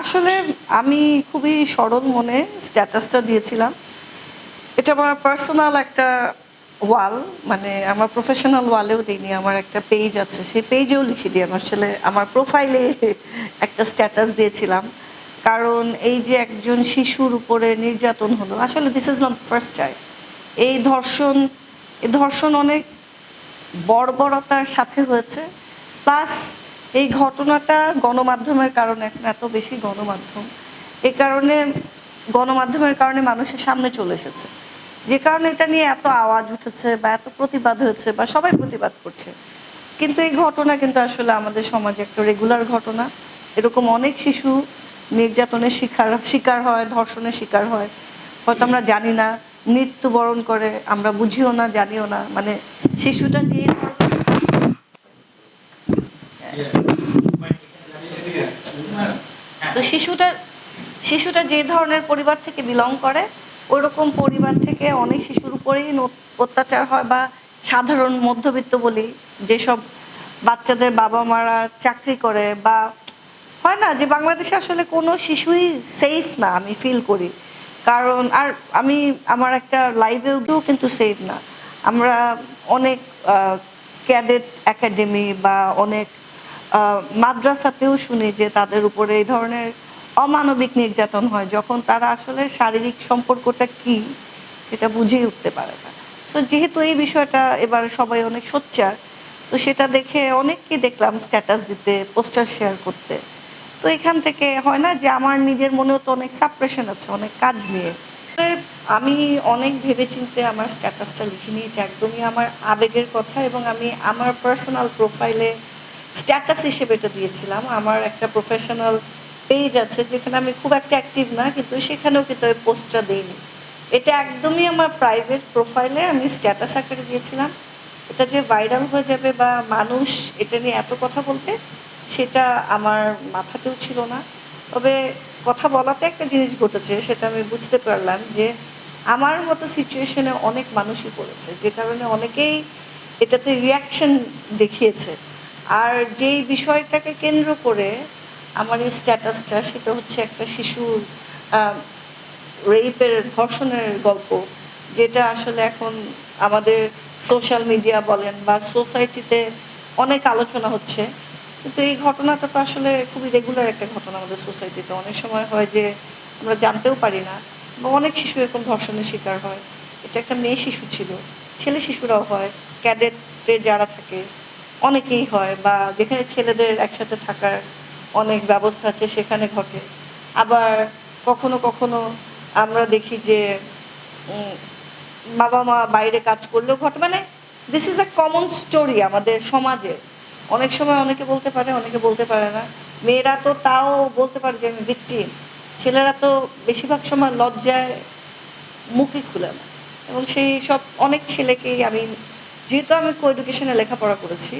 আসলে আমি খুবই সরল মনে স্ট্যাটাসটা দিয়েছিলাম। এটা আমার পার্সোনাল একটা ওয়াল মানে আমার প্রফেশনাল ওয়ালেও দিইনি, আমার একটা পেজ আছে। সেই পেজেও লিখে দিই আমি আসলে আমার প্রোফাইলে একটা স্ট্যাটাস দিয়েছিলাম। কারণ এই যে একজন শিশুর উপরে নির্যাতন হলো, আসলে this is not first time এই ধর্ষণ এই ধর্ষণ অনেক বর্বরতার সাথে হয়েছে। প্লাস এই ঘটনাটা গণমাধ্যমের কারণে এখন এত বেশি গণমাধ্যম। এ কারণে গণমাধ্যমের কারণে মানুষের সামনে চলে এসেছে। যে কারণে এটা নিয়ে এত আওয়াজ উঠেছে বা এত প্রতিবাদ হয়েছে বা সবাই প্রতিবাদ করছে। কিন্তু এই ঘটনা কিন্তু আসলে আমাদের সমাজে একটা রেগুলার ঘটনা। এরকম অনেক শিশু নির্যাতনের শিকার শিকার হয়, ধর্ষণের শিকার হয়। হয়তো আমরা জানি না, মৃত্যুবরণ করে, আমরা বুঝিও না, জানিও না। মানে শিশুটা যে তো শিশুটা শিশুটা যে ধরনের পরিবার থেকে বিলং করে, ওইরকম পরিবার থেকে অনেক শিশুর উপরেই অত্যাচার হয় বা সাধারণ মধ্যবিত্ত বলি, যেসব বাচ্চাদের বাবা মারা চাকরি করে বা হয় না যে বাংলাদেশে আসলে কোনো শিশুই সেফ না, আমি ফিল করি। কারণ, আর আমি, আমার একটা লাইভেও কিন্তু সেফ না। আমরা অনেক ক্যাডেট একাডেমি বা অনেক মাদ্রাসাতেও শুনি যে তাদের উপরে এই ধরনের অমানবিক নির্যাতন হয়, যখন তারা আসলে শারীরিক সম্পর্কটা কি সেটা বুঝেই উঠতে পারে না। তো যেহেতু এই বিষয়টা এবার সবাই অনেক সোচ্চার, তো সেটা দেখে অনেককে দেখলাম স্ট্যাটাস দিতে পোস্টার শেয়ার করতে। তো এখান থেকে হয় না যে আমার নিজের মনেও তো অনেক সাপ্রেশন আছে, অনেক কাজ নিয়ে। আমি অনেক ভেবেচিন্তে আমার স্ট্যাটাসটা লিখিনি, এটা একদমই আমার আবেগের কথা এবং আমি আমার পার্সোনাল প্রোফাইলে স্ট্যাটাস হিসেবে এটা দিয়েছিলাম। আমার একটা প্রফেশনাল পেজ আছে যেখানে আমি খুব একটা অ্যাক্টিভ না, কিন্তু সেখানেও কিন্তু আমি পোস্টটা দিইনি। এটা একদমই আমার প্রাইভেট প্রোফাইলে আমি স্ট্যাটাস আকারে দিয়েছিলাম। এটা যে ভাইরাল হয়ে যাবে বা মানুষ এটা নিয়ে এত কথা বলবে, সেটা আমার মাথাতেও ছিল না। তবে কথা বলাতে একটা জিনিস ঘটেছে, সেটা আমি বুঝতে পারলাম যে আমার মতো সিচুয়েশনে অনেক মানুষই পড়েছে যে কারণে অনেকেই এটাতে রিয়াকশন দেখিয়েছে। আর যেই বিষয়টাকে কেন্দ্র করে আমার এই স্ট্যাটাসটা সেটা হচ্ছে একটা শিশুর রেপের ধর্ষণের গল্প, যেটা আসলে এখন আমাদের সোশ্যাল মিডিয়া বলেন বা সোসাইটিতে অনেক আলোচনা হচ্ছে। কিন্তু এই ঘটনাটা তো আসলে খুবই রেগুলার একটা ঘটনা আমাদের সোসাইটিতে অনেক সময় হয় যে আমরা জানতেও পারি না, বা অনেক শিশু এরকম ধর্ষণের শিকার হয়। এটা একটা মেয়ে শিশু ছিল, ছেলে শিশুরাও হয় ক্যাডেটে যারা থাকে অনেকেই হয় বা যেখানে ছেলেদের একসাথে থাকার অনেক ব্যবস্থা আছে, সেখানে ঘটে। আবার কখনো কখনো আমরা দেখি যে বাবা মা বাইরে কাজ করলেও ঘটে। মানে this is a common story আমাদের সমাজে। অনেক সময় অনেকে বলতে পারে, অনেকে বলতে পারে না। মেয়েরা তো তাও বলতে পারে যে, আমি ভিকটিম ছেলেরা তো বেশিরভাগ সময় লজ্জায় মুখই খুলে না। এবং সেই সব অনেক ছেলেকেই আমি যেহেতু আমি কো এডুকেশনে লেখাপড়া করেছি,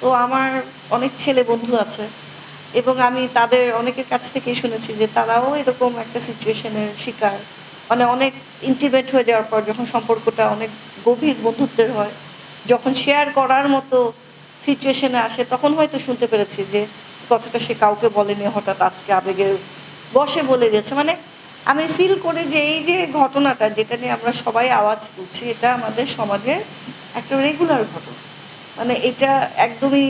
তো আমার অনেক ছেলে বন্ধু আছে এবং আমি তাদের অনেকের কাছ থেকেই শুনেছি যে তারাও এরকম একটা সিচুয়েশনের শিকার। মানে অনেক ইন্টিমেট হয়ে যাওয়ার পর যখন সম্পর্কটা অনেক গভীর বন্ধুত্বের হয়, যখন শেয়ার করার মতো সিচুয়েশনে আসে, তখন হয়তো শুনতে পেরেছি যে কথাটা সে কাউকে বলেনি, হঠাৎ আজকে আবেগের বসে বলে দিয়েছে। মানে আমি ফিল করি যে এই যে ঘটনাটা, যেটা নিয়ে আমরা সবাই আওয়াজ তুলছি এটা আমাদের সমাজে একটা রেগুলার ঘটনা। মানে এটা একদমই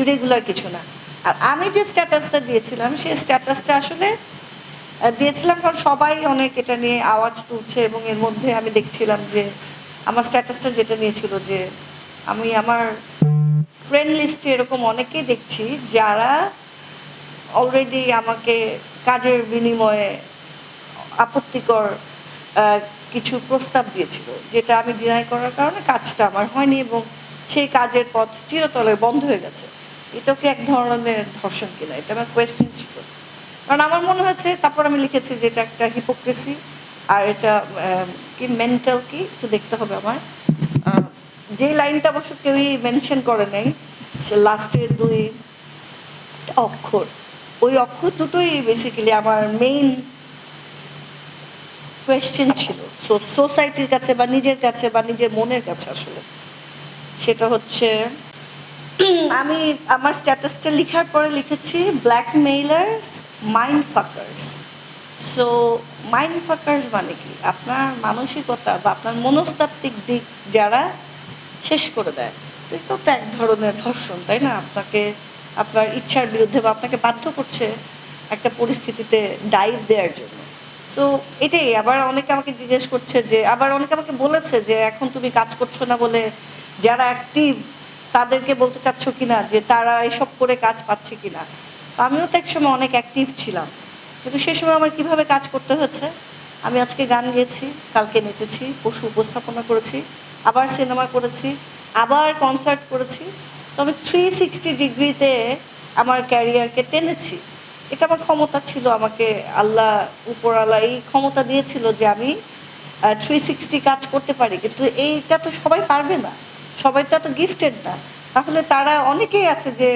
ইরেগুলার কিছু না। আর আমি যে স্ট্যাটাসটা দিয়েছিলাম, সেই স্ট্যাটাসটা আসলে দিয়েছিলাম কারণ সবাই অনেক এটা নিয়ে আওয়াজ তুলছে এবং এর মধ্যে আমি দেখছিলাম যে আমার স্ট্যাটাসটা যেটা নিয়েছিল যে আমি আমার ফ্রেন্ড লিস্টে এরকম অনেকেই দেখছি যারা অলরেডি আমাকে কাজের বিনিময়ে আপত্তিকর কিছু প্রস্তাব দিয়েছিল, যেটা আমি ডিনাই করার কারণে কাজটা আমার হয়নি এবং সেই কাজের পথ চিরতলে বন্ধ হয়ে গেছে। এটা কি এক ধরনের ধর্ষণ কিনা? এটা আমার কোয়েশ্চেন ছিল। কারণ আমার মনে হয়েছে, তারপর আমি লিখেছি যে এটা একটা হিপোক্রেসি আর এটা কি মেন্টাল কি? একটু দেখতে হবে আমার যে লাইনটা অবশ্য কেউই মেনশন করে নাই, সে লাস্টের দুই অক্ষর। ওই অক্ষর দুটোই বেসিক্যালি আমার মেইন কোয়েশ্চেন ছিল। সোসাইটির কাছে বা নিজের কাছে বা নিজের মনের কাছে আসলে। সেটা হচ্ছে, আমি আমার স্ট্যাটাসটা লেখার পরে লিখেছি blackmailers mind fuckers so mind fuckers মানে কি? আপনার মানসিকতা বা আপনার মনস্তাত্ত্বিক দিক যারা শেষ করে দেয়। তো এটা তো এক ধরনের ধর্ষণ, তাই না? আপনাকে, আপনার ইচ্ছার বিরুদ্ধে বা আপনাকে বাধ্য করছে একটা পরিস্থিতিতে ডাইভ দেওয়ার জন্য। তো এটাই, আবার অনেকে আমাকে জিজ্ঞেস করছে যে, আবার অনেকে আমাকে বলেছে যে, এখন তুমি কাজ করছ না বলে যারা অ্যাক্টিভ তাদেরকে বলতে চাচ্ছ কিনা যে, তারা এসব করে কাজ পাচ্ছে কিনা? আমিও তো একসময় অনেক অ্যাক্টিভ ছিলাম। কিন্তু সে সময় আমার কীভাবে কাজ করতে হচ্ছে আমি আজকে গান গেয়েছি, কালকে নেচেছি পশু উপস্থাপনা করেছি, আবার সিনেমা করেছি, আবার কনসার্ট করেছি। তবে থ্রি সিক্সটি ডিগ্রিতে আমার ক্যারিয়ারকে টেনেছি। এটা আমার ক্ষমতা ছিল, আমাকে আল্লাহ উপরালা এই ক্ষমতা দিয়েছিল যে আমি থ্রি সিক্সটি কাজ করতে পারি। কিন্তু এইটা তো সবাই পারবে না, সবাই তো এত গিফটেড না। তাহলে তারা অনেকেই আছে যে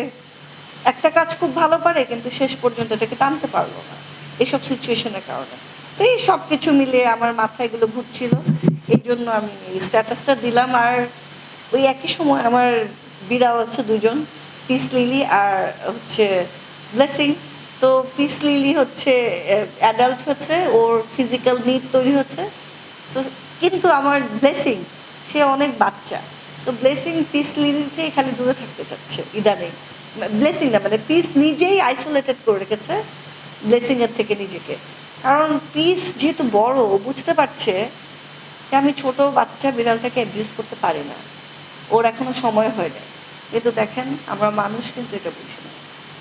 একটা কাজ খুব ভালো পারে, কিন্তু শেষ পর্যন্ত এটাকে টানতে পারল না এইসব সিচুয়েশনের কারণে। তো এই সব কিছু মিলিয়ে আমার মাথায় এগুলো ঘুরছিল, এই জন্য আমি স্ট্যাটাসটা দিলাম। আর ওই একই সময় আমার বিড়াল আছে দুজন, পিস লিলি আর হচ্ছে ব্লেসিং তো পিস লিলি হচ্ছে অ্যাডাল্ট হচ্ছে, ওর ফিজিক্যাল নিড তৈরি হচ্ছে। তো কিন্তু আমার ব্লেসিং সে অনেক বাচ্চা। তো ব্লেসিং পিস লিলি থেকে খালি দূরে থাকতে চাচ্ছে, ইদানিং। ব্লেসিং না মানে পিস নিজেই আইসোলেটেড করে রেখেছে ব্লেসিংয়ের থেকে নিজেকে। কারণ পিস যেহেতু বড় বুঝতে পারছে যে আমি ছোট বাচ্চা বিড়ালটাকে অ্যাবিউজ করতে পারি না। ওর এখনও সময় হয় নাই। কিন্তু দেখেন, আমরা মানুষ কিন্তু এটা বুঝি না।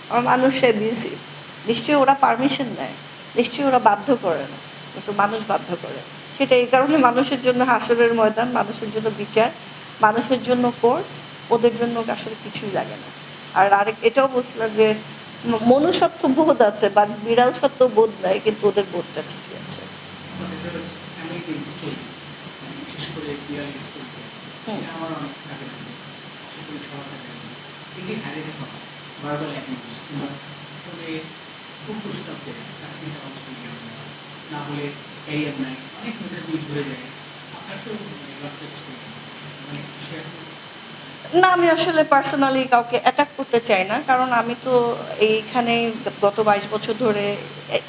আমার মানুষ অ্যাবিউসিভ নিশ্চয়ই ওরা পারমিশন নেয়। নিশ্চয়ই ওরা বাধ্য করে না। কিন্তু মানুষ বাধ্য করে। সেটা এই কারণে মানুষের জন্য হাসরের ময়দান, মানুষের জন্য বিচার, মানুষের জন্য কোর্ট ওদের জন্য আসলে কিছুই লাগে না। আর আরেক, এটাও বলছিলাম যে মনুষ্যত্ব বোধ আছে বা বিড়াল সত্য বোধ নাই, কিন্তু ওদের বোধটা ঠিকই আছে। খুব দেয় আজকে অবস্থা নিয়ে না হলে এই আর নাই অনেক মেয়েদের দুই ধরে যায় আপনার তো মানে না আমি আসলে পার্সোনালি কাউকে অ্যাটাক করতে চাই না, কারণ আমি তো এইখানে গত বাইশ বছর ধরে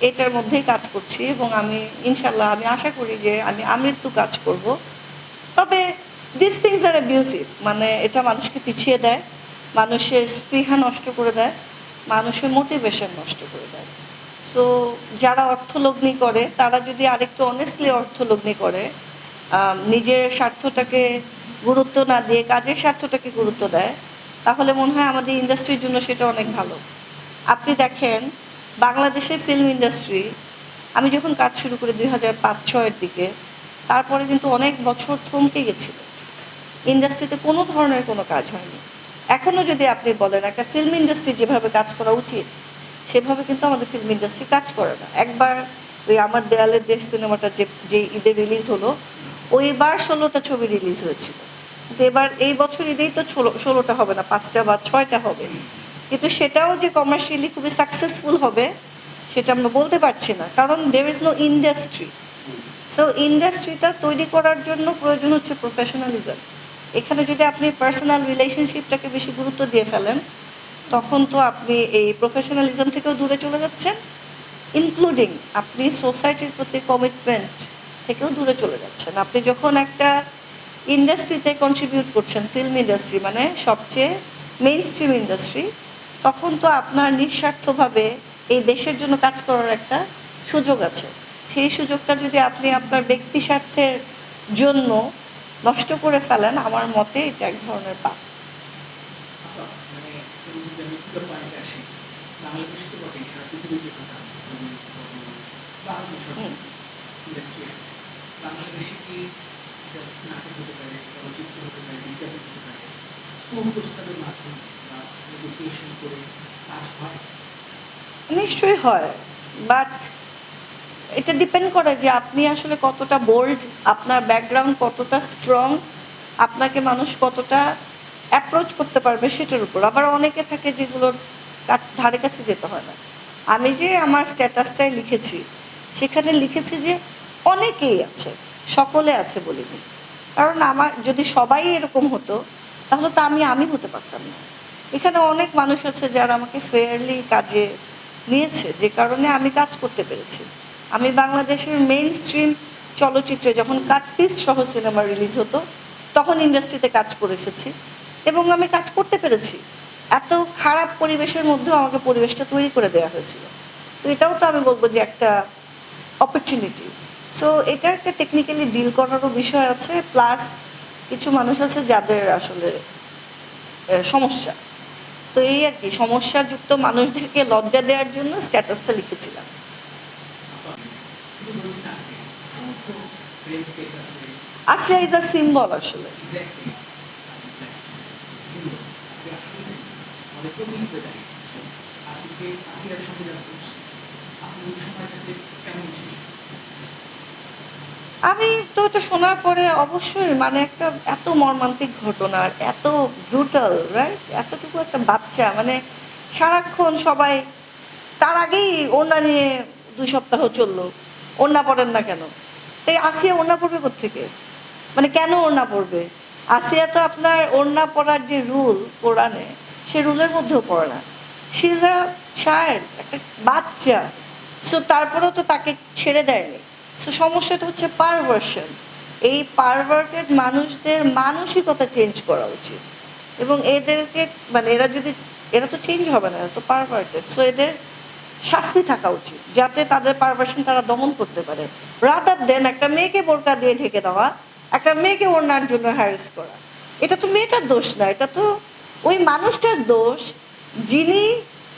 এটার মধ্যেই কাজ করছি এবং আমি ইনশাল্লাহ আমি আশা করি যে আমি আমৃত্যু কাজ করব। তবে দিস থিংস আর অ্যাবিউসিভ মানে এটা মানুষকে পিছিয়ে দেয়, মানুষের স্পৃহা নষ্ট করে দেয়। মানুষের মোটিভেশন নষ্ট করে দেয়। সো যারা অর্থলগ্নি করে, তারা যদি আরেকটু অনেস্টলি অর্থলগ্নি করে নিজের স্বার্থটাকে গুরুত্ব না দিয়ে, কাজের স্বার্থটাকে গুরুত্ব দেয়, তাহলে মনে হয় আমাদের ইন্ডাস্ট্রির জন্য সেটা অনেক ভালো। আপনি দেখেন, বাংলাদেশের ফিল্ম ইন্ডাস্ট্রি আমি যখন কাজ শুরু করি দুই হাজার পাঁচ ছয়ের দিকে, তারপরে কিন্তু অনেক বছর থমকে গেছিল। ইন্ডাস্ট্রিতে কোনো ধরনের কোনো কাজ হয়নি। এখনও যদি আপনি বলেন একটা ফিল্ম ইন্ডাস্ট্রি যেভাবে কাজ করা উচিত, সেভাবে কিন্তু আমাদের ফিল্ম ইন্ডাস্ট্রি কাজ করে না। একবার ওই আমার দেয়ালের দেশ সিনেমাটা যে যে ঈদে রিলিজ হলো, ওইবার ষোলোটা ছবি রিলিজ হয়েছিল। কিন্তু এবার এই বছর ঈদেই তো ষোলো- ষোলোটা হবে না, পাঁচটা বা ছয়টা হবে। কিন্তু সেটাও যে কমার্শিয়ালি খুবই সাকসেসফুল হবে, সেটা আমরা বলতে পারছি না। কারণ there is no industry so ইন্ডাস্ট্রিটা তৈরি করার জন্য প্রয়োজন হচ্ছে প্রফেশনালিজম এখানে যদি আপনি পার্সোনাল রিলেশনশিপটাকে বেশি গুরুত্ব দিয়ে ফেলেন, তখন তো আপনি এই প্রফেশনালিজম থেকেও দূরে চলে যাচ্ছেন ইনক্লুডিং আপনি সোসাইটির প্রতি কমিটমেন্ট থেকেও দূরে চলে যাচ্ছেন। আপনি যখন একটা ইন্ডাস্ট্রিতে কন্ট্রিবিউট করছেন ফিল্ম ইন্ডাস্ট্রি মানে সবচেয়ে মেইন স্ট্রিম ইন্ডাস্ট্রি তখন তো আপনার নিঃস্বার্থভাবে এই দেশের জন্য কাজ করার একটা সুযোগ আছে। সেই সুযোগটা যদি আপনি আপনার ব্যক্তি স্বার্থের জন্য নষ্ট করে ফেলেন আমার মতে এটা এক ধরনের পাপ। নিশ্চয়ই হয় বাট এটা ডিপেন্ড করে যে আপনি আসলে কতটা বোল্ড আপনার ব্যাকগ্রাউন্ড কতটা স্ট্রং আপনাকে মানুষ কতটা অ্যাপ্রোচ করতে পারবে সেটার উপর। আবার অনেকে থাকে যেগুলোর ধারে কাছে যেতে হয় না। আমি যে আমার স্ট্যাটাসটাই লিখেছি, সেখানে লিখেছি যে অনেকেই আছে, সকলে আছে বলিনি। কারণ আমার, যদি সবাই এরকম হতো, তাহলে তো আমি আমি হতে পারতাম না। এখানে অনেক মানুষ আছে যারা আমাকে ফেয়ারলি কাজে নিয়েছে, যে কারণে আমি কাজ করতে পেরেছি। আমি বাংলাদেশের মেইন স্ট্রিম চলচ্চিত্রে যখন কাটপিস সহ সিনেমা রিলিজ হতো, তখন ইন্ডাস্ট্রিতে কাজ করে এসেছি এবং আমি কাজ করতে পেরেছি। এত খারাপ পরিবেশের মধ্যেও আমাকে পরিবেশটা তৈরি করে দেওয়া হয়েছিল। তো এটাও তো আমি বলব যে একটা অপরচুনিটি সো এটা একটা টেকনিক্যালি ডিল করারও বিষয় আছে প্লাস কিছু মানুষ আছে যাদের আসলে সমস্যা। তো এই আর কি, সমস্যাযুক্ত মানুষদেরকে লজ্জা দেওয়ার জন্য স্ট্যাটাসটা লিখেছিলাম কিন্তু বলছি না আজকে সমস্ত রেপ কেস আছে আসলে ইজ আ সিম্বল আসলে এক্স্যাক্টলি সিম্বল আজকে আসলে সিম্বল আমাদের প্রতিনিধিত্ব দাঁড়িয়েছে আজকে আসিয়ার সঙ্গে যারা করছে আপনি ওই সময়টাতে কেমন ছিলেন আমি তো এটা শোনার পরে অবশ্যই মানে একটা এত মর্মান্তিক ঘটনা, এত ব্রুটাল রাইট এতটুকু একটা বাচ্চা মানে সারাক্ষণ সবাই, তার আগেই ওড়না নিয়ে দুই সপ্তাহ চলল, ওড়না পড়েন না কেন? এই আসিয়া ওড়না পড়বে কোথেকে মানে কেন ওড়না পড়বে? আসিয়া তো আপনার ওড়না পড়ার যে রুল কোরআনে, সে রুলের মধ্যেও পড়ে না। সি ইজ আ চাইল্ড একটা বাচ্চা, সো তারপরেও তো তাকে ছেড়ে দেয়নি। সো সমস্যাটা হচ্ছে পারভার্সন এই পারভার্টেড মানুষদের মানসিকতা চেঞ্জ করা উচিত। এবং এদেরকে মানে এরা যদি, এরা তো চেঞ্জ হবে না, এরা তো পারভার্টেড সো এদের শাস্তি থাকা উচিত, যাতে তাদের পারভার্সন তারা দমন করতে পারে। রাতার দেন একটা মেয়েকে বোরকা দিয়ে ঢেকে দেওয়া, একটা মেয়েকে ওড়নার জন্য হ্যারেস করা। এটা তো মেয়েটার দোষ না, এটা তো ওই মানুষটার দোষ যিনি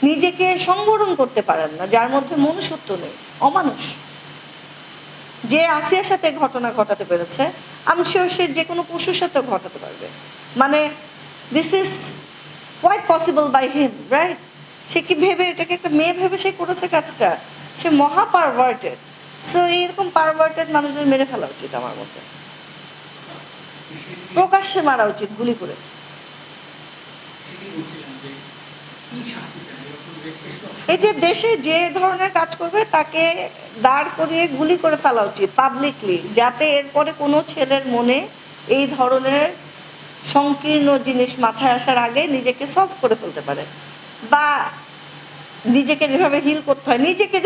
নিজেকে সংবরণ করতে পারেন না, যার মধ্যে মনুষ্যত্ব নেই, অমানুষ। যে আসিয়ার সাথে ঘটনা ঘটাতে পেরেছে, আমি শিওর সে যে কোনো পশুর সাথেও ঘটাতে পারবে। মানে this is quite possible by him right সে কি ভেবে, এটাকে একটা মেয়ে ভেবে সে করেছে কাজটা? সে মহা পারভার্টেড সো এইরকম পারভার্টেড মানুষদের মেরে ফেলা উচিত আমার মতে। প্রকাশ্যে মারা উচিত, গুলি করে। এই যে দেশে যে ধরনের কাজ করবে, তাকে দাঁড় করিয়ে গুলি করে ফেলা উচিত পাবলিকলি যাতে এরপরে কোনো ছেলের মনে এই ধরনের সংকীর্ণ জিনিস মাথায় আসার আগে নিজেকে সলভ করে ফেলতে পারে। বা নিজেকে যেভাবে হিল করতে হয়, নিজেকে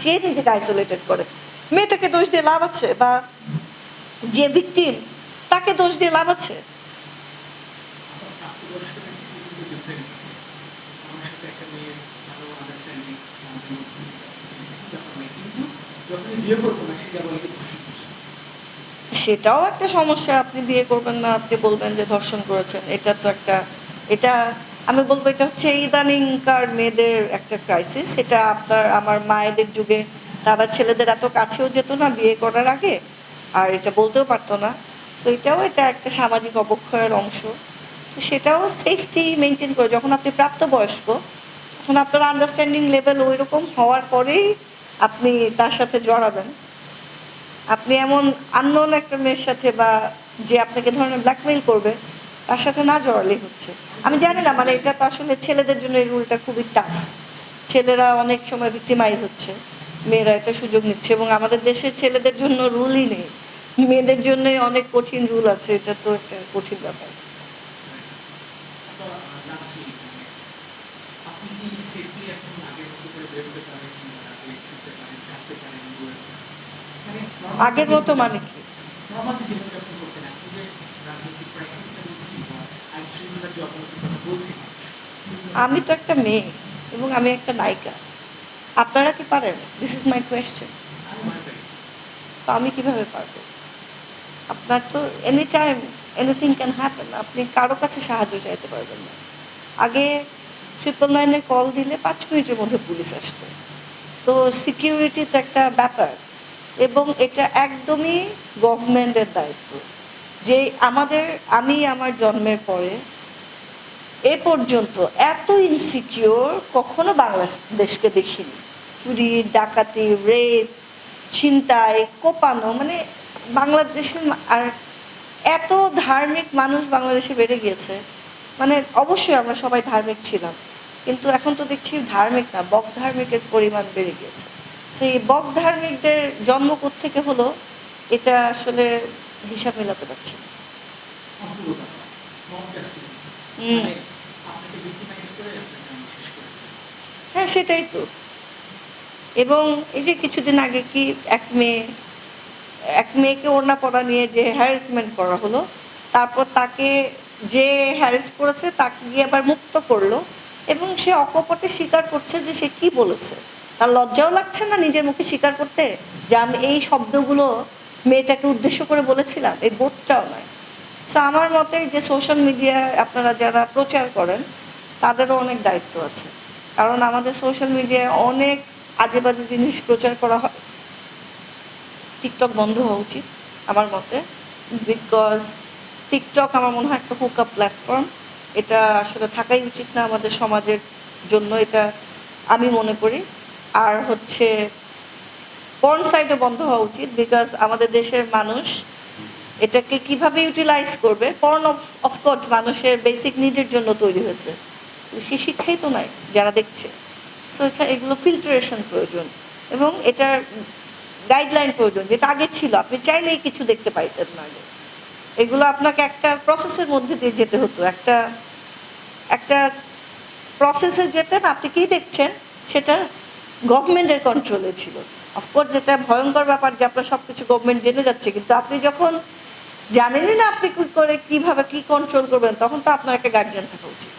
সে নিজেকে আইসোলেটেড করে মেয়েটাকে দোষ দিয়ে লাভ আছে বা যে ভিকটিম তাকে দোষ দিয়ে লাভ আছে। সেটাও একটা সমস্যা, আপনি বিয়ে করবেন না, আপনি বলবেন যে ধর্ষণ করেছেন এটা তো একটা, এটা আমি বলব, এটা হচ্ছে ইদানিংকার মেয়েদের একটা ক্রাইসিস এটা আপনার আমার মায়েদের যুগে তারা ছেলেদের এত কাছেও যেত না বিয়ে করার আগে, আর এটা বলতেও পারতো না। তো এটাও এটা একটা সামাজিক অবক্ষয়ের অংশ। তো সেটাও সেফটি মেনটেন করে, যখন আপনি প্রাপ্তবয়স্ক, তখন আপনার আন্ডারস্ট্যান্ডিং লেভেল ওই রকম হওয়ার পরেই আপনি তার সাথে জড়াবেন। আপনি এমন আননোন একটা মেয়ের সাথে বা যে আপনাকে ধরনের ব্ল্যাকমেইল করবে তার সাথে না জড়ালেই হচ্ছে। আমি জানি না মানে এটা তো আসলে ছেলেদের জন্য এই রুলটা খুবই টাফ ছেলেরা অনেক সময় ভিক্টিমাইজ হচ্ছে। মেয়েরা এটা সুযোগ নিচ্ছে এবং আমাদের দেশের ছেলেদের জন্য রুলই নেই। মেয়েদের জন্যই অনেক কঠিন রুল আছে এটা তো একটা কঠিন ব্যাপার। আগের মতো মানে মানে, আমি তো একটা মেয়ে এবং আমি একটা নায়িকা। আপনারা কি পারেন? দিস ইজ মাই কোয়েশ্চেন তো আমি কীভাবে পারব? আপনার তো any time anything can happen আপনি কারও কাছে সাহায্য চাইতে পারবেন না। আগে ট্রিপল নাইনে কল দিলে পাঁচ মিনিটের মধ্যে পুলিশ আসতো। তো সিকিউরিটি তো একটা ব্যাপার এবং এটা একদমই গভর্নমেন্টের দায়িত্ব। যে আমাদের, আমি আমার জন্মের পরে এ পর্যন্ত এত ইনসিকিউর কখনো বাংলাদেশকে দেখিনি। চুরি, ডাকাতি রেপ ছিনতাই, কোপানো মানে বাংলাদেশের আর এত ধার্মিক মানুষ বাংলাদেশে বেড়ে গিয়েছে। মানে অবশ্যই আমরা সবাই ধার্মিক ছিলাম, কিন্তু এখন তো দেখছি ধার্মিক না, বক ধার্মিকের পরিমাণ বেড়ে গিয়েছে। সেই বক ধার্মিকদের জন্ম থেকে হলো, এটা আসলে হিসাব মেলাতে পারছি না। হ্যাঁ সেটাই তো। এবং এই যে কিছুদিন আগে কি এক মেয়ে, এক মেয়েকে ওড়না পড়া নিয়ে যে হ্যারাসমেন্ট করা হলো, তারপর তাকে যে হ্যারেস করেছে, তাকে গিয়ে আবার মুক্ত করল, এবং সে অকপটে স্বীকার করছে যে সে কি বলেছে। তার লজ্জাও লাগছে না নিজের মুখে স্বীকার করতে? যে আমি এই শব্দগুলো মেয়েটাকে উদ্দেশ্য করে বলেছিলাম, এই বোধটাও নয়। সো আমার মতে যে সোশ্যাল মিডিয়া আপনারা যারা প্রচার করেন, তাদেরও অনেক দায়িত্ব আছে। কারণ আমাদের সোশ্যাল মিডিয়ায় অনেক আজে বাজে জিনিস প্রচার করা হয়। টিকটক বন্ধ হওয়া উচিত, আমার মতে। বিকজ টিকটক আমার মনে হয় একটা হুকা প্ল্যাটফর্ম এটা আসলে থাকাই উচিত না আমাদের সমাজের জন্য, এটা আমি মনে করি। আর হচ্ছে পর্ন সাইডও বন্ধ হওয়া উচিত বিকজ আমাদের দেশের মানুষ এটাকে কীভাবে ইউটিলাইজ করবে? পর্ন অফকোর্স মানুষের বেসিক নিডের জন্য তৈরি হয়েছে। সে শিক্ষাই তো নাই, যারা দেখছে। সো এখানে এগুলো ফিল্টারেশন প্রয়োজন। এবং এটার গাইডলাইন প্রয়োজন, যেটা আগে ছিল। আপনি চাইলেই কিছু দেখতে পাইতেন না আগে। এগুলো আপনাকে একটা প্রসেসের মধ্যে দিয়ে যেতে হতো। একটা একটা প্রসেসে যেতেন, আপনি কি দেখছেন? সেটা গভর্নমেন্টের কন্ট্রোলে ছিল। অফকোর্স যেটা ভয়ঙ্কর ব্যাপার যে আপনার সব কিছু গভর্নমেন্ট জেনে যাচ্ছে। কিন্তু আপনি যখন জানেনই না আপনি কি করে, কীভাবে কি কন্ট্রোল করবেন, তখন তো আপনার একটা গার্জিয়ান থাকা উচিত।